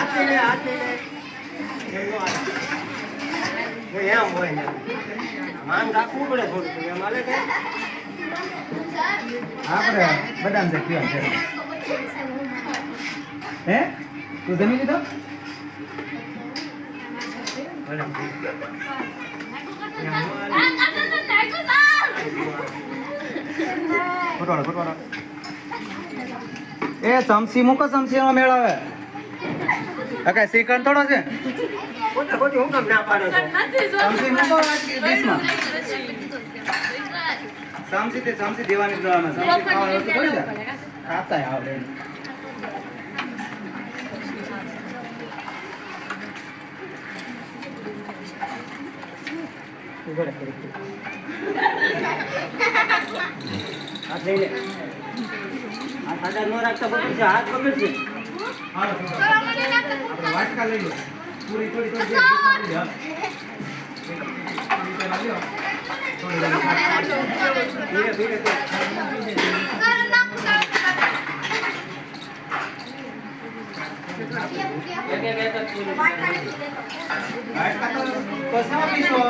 બધા હાથ લઈને એમ નો હાથ. જો એમ હોય ને માન રાખવું પડે થોડું થોડું એમ હાલે કે આપણે બદામ છે કયો છે હે તું જમી લીધો. એમ. ખોટવાડો ખોટવાડો એ ચમસી મૂકો ચમસી નો મેળ આ કઈ શ્રીખંડ થોડો છે? હું કેમ ના પાડો સમસી મૂકો ડીશમાં. ચમચી તે ચમચી દેવાની દેવાના ચમચી ખાવાની વસ્તુ થોડી છે ખાતા આવડે ઊભો રહે. હાથ લઈને હાથ આડા રાખતા બધું છે હાથ પકડ છે વાટકા લઈ લો પૂરી થોડી થોડી. થોડી. ધીરે ધીરે શેમાં પીશો?